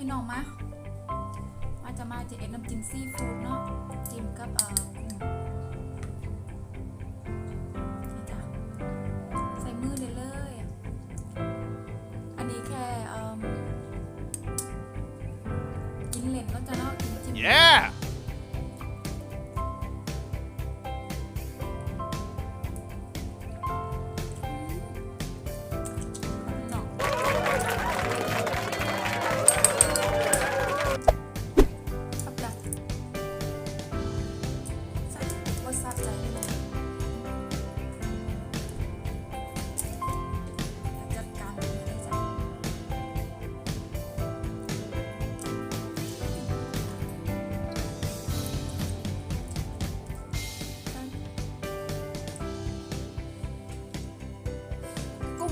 พี่น้องมามาจะมาจะเอ็ดน้ำจิ้มซีฟู้ดเนาะจิ้มกับเอ่อ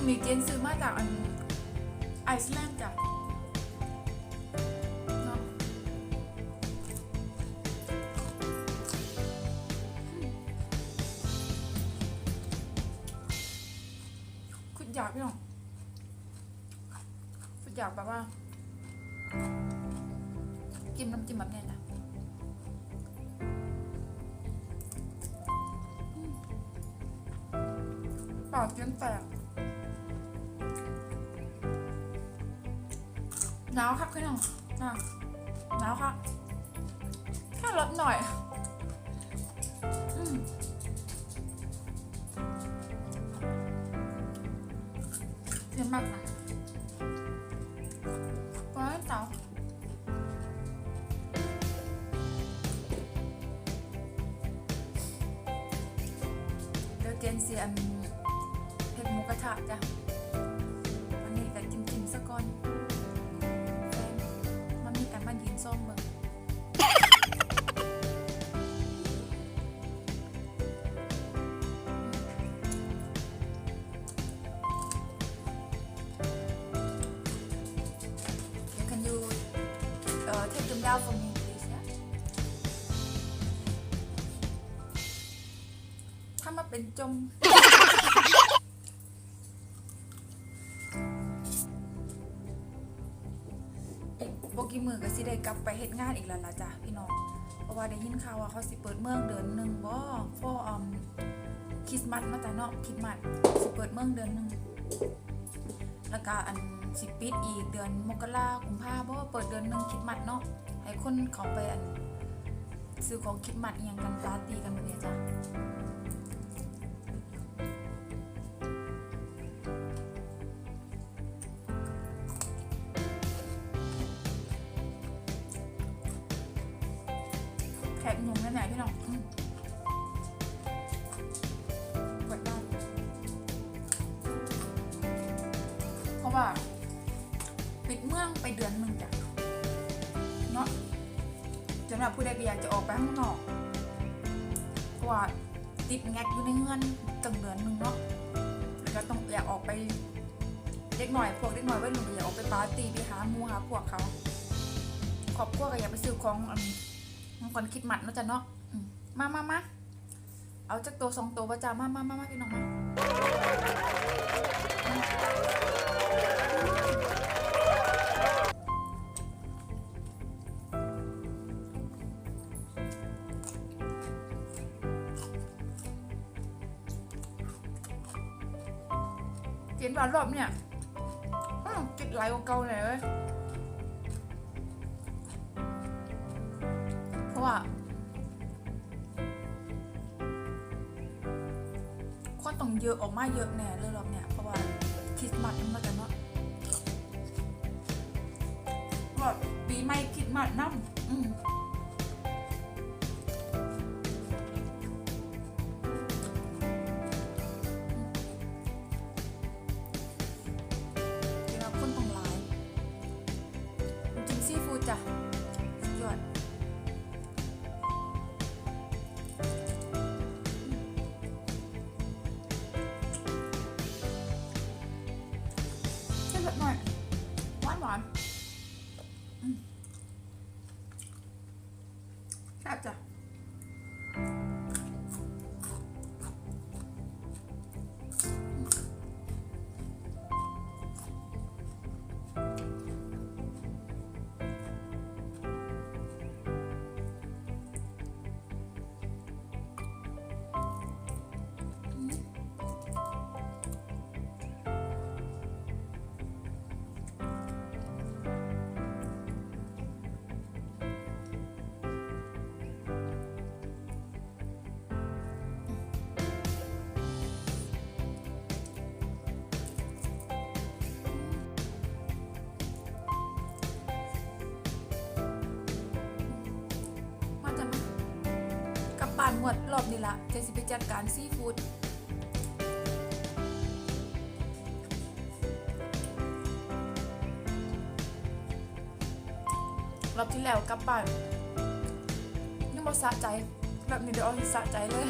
มีเจนซื้อมาจากอันไอซ์แลนด์จ้ะเนาะคุณอยากพี่น้องคุณอยากแบบว่าจิ้มน้ำจิ้มแบบเนี้ยนะปากเจียนแตก หนาวครับพี่น้องนะหนาวครับแค่ลดหน่อยอืมเย็นมากนะว้ายเต๋าเดี๋ยวเจนเสียอันเผ็ดหมูกระทะจ้ะ uh, take them down for me please yeah ถ้ามาเป็นจมอีกบกี่มือก็สิได้กลับไปเฮ็ดงานอีกแล้วล่ะจ้ะพี่น้อง เพราะว่าได้ยินข่าวว่าเขาสิเปิดเมืองเดือนหนึ่งบ่ for um คริสต์มาสมาจ้ะเนาะคริสต์มาสสิเปิดเมืองเดือนหนึ่งแล้วก็อันสิปิดอีกเดือนมกรากุมภาเพราะว่าเปิดเดือนหนึ่งคริสต์มาสเนาะ ให้คนเขาไปอันซื้อของคริสต์มาสอหยังกันปาร์ตี้กันแบบเนี้ยจ้ะแขกหนุ่มนั่นแหละพี่น้องอืมเปิดบ้านเพราะว่าปิดเมืองไปเดือนำหรับผู้ใดที่อยากจะออกไปข้างนอกเพราะว่าติดแงกอยู่ในเงื่อนตั้งเดือนหนึ่งเนาะแล้วก็ต้องอยากออกไปเด็กหน่อยพวกเด็กหน่อยวัยรุ่นก็อยากออกไปปาร์ตี้ไปหาหมูหาพวกเขาครอบครัวก็อยากไปซื้อของอันมันก่อนคิดหมัดเนาะจ้ะเนาะมามามาเอาจากตัวสองตัวประจามามามามาพี่น้องมา กินหวานรอบเนี่ยกินไหลายกว่าเก่าเลยเว้ยเพราะว่าคนต้องเยอะออกมาเยอะแน่เลยรอบเนี่ย เพราะว่าคริสต์มาสมันมากันเนาะว่าปีใหม่คริสต์มาสน้ำ อืมแซ่บจ้ะบ้านหมดรอบนี้ละเจนสิไปจัดการซีฟู้ดรอบที่แล้วกลับบ้านยังบ่สะใจแบบนี้เดี๋ยวเอาสะใจเลย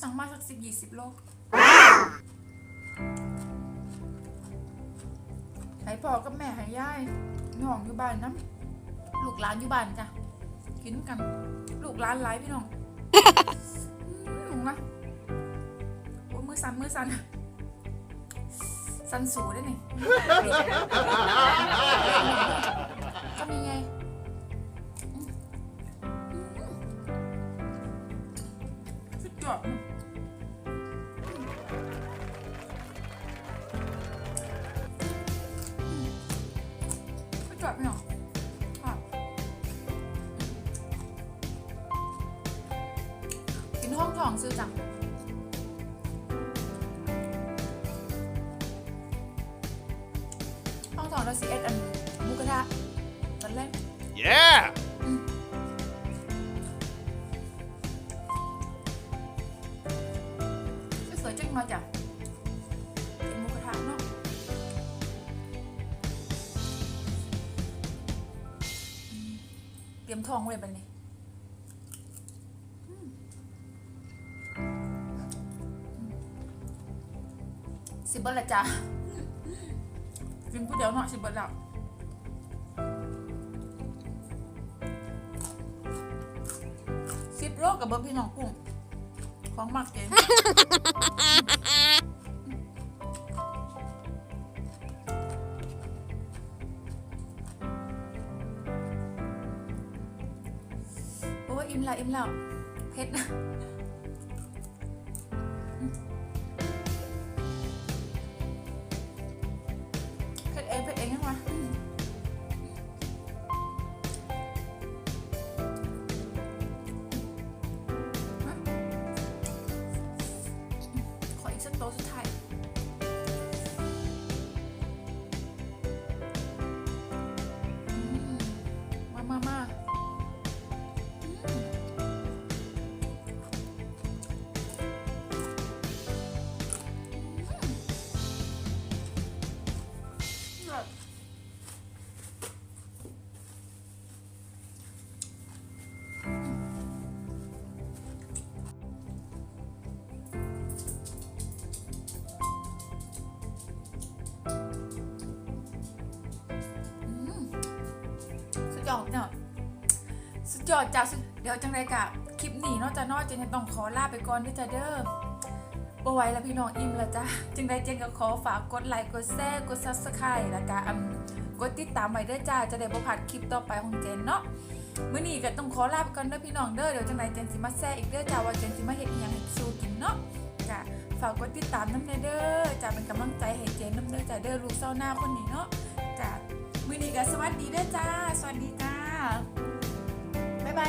สั่งมาสักสิบยี่สิบโล พ่อกับแม่ให้ย่ายน้องอยู่บ้านนะลูกหลานอยู่บ้านจ้ะกินกัน ลูกหลานหลายพี่น้องอืมนะโอ้มือสั่นมือสั่นสั่นสูได้นี่ก็มีไงสุดยอด อืมสุดยอดพี่น้องค่ะกินห้องทองซื้อจังห้องทองเราซีเอสอันมุกระทะตอนแรก Yeah! รียมทองไว้บันนี้สิบเบิร์ละจ้ะกินผู้เดียวเนาะสิบเบิร์ละสิบโลกับเบิร์พี่น้องกุ้งของมากเจน อ้ยอิ่มแล้วอิ่มแล้วเผ็ดนะเผ็ดเองเผ็ดเองยังวะอืมขออีกสักโต๊ะสุดท้าย ยอดจ้ะสุดเดี๋ยวจังไรกะคลิปนี้นาะจะนอกจะต้องขอลาไปก่อนด้วยจ้ะเด้อบ่ไหวแล้วพี่น้องอิ่มแล้วจ้ะจึงได้เจนก็ขอฝากกดไลค์กดแชร์กด Subscribe แล้วก็อืมกดติดตามไว้ด้อจ้าจะได้บ่พลาดคลิปต่อไปของเจนเนาะมื้อนี้ก็ต้องขอลาไปก่อนเด้อพี่น้องเด้อเดี๋ยวจังไรเจนสิมาแชร์อีกเด้อจ้าว่าเจนสิมาเฮ็ดอีหยังให้สู้กินเนาะจ้ะฝากกดติดตามน้ำเด้อจ้าเป็นกำลังใจให้เจนน้ำเด้อจ้าเด้อลูกเศร้าหน้าคนนี้เนาะจ้ะมื้อนี้ก็สวัสดีเด้อจ้า สวัสดีจ้า บ๊ายบาย